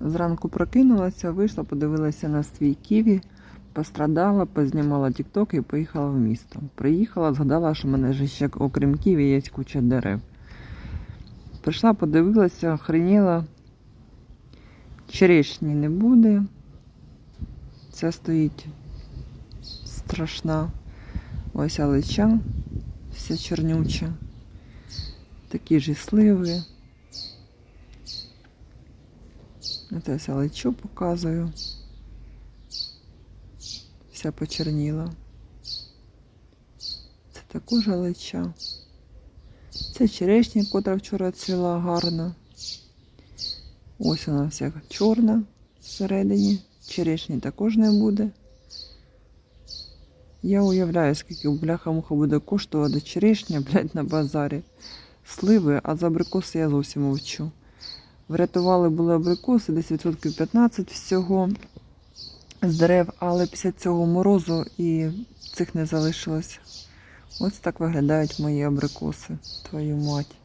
Зранку прокинулася, вийшла, подивилася на свій ківі, пострадала, познімала тікток і поїхала в місто. Приїхала, згадала, що в мене ж ще окрім ківі є куча дерев. Прийшла, подивилася, охреніла. Черешні не буде. Це стоїть страшна. Ось алича, вся чорнюча. Такі ж і сливи. Це ось аличу показую. Вся почерніла. Це також алича. Це черешня, котра вчора цвіла гарно. Ось вона вся чорна всередині. Черешні також не буде. Я уявляю, скільки бляха-муха буде коштувати черешня, блядь, на базарі. Сливи, а за абрикоси я зовсім мовчу. Врятували були абрикоси, десь відсотків 15 всього з дерев, але після цього морозу і цих не залишилось. Ось так виглядають мої абрикоси, твою мать.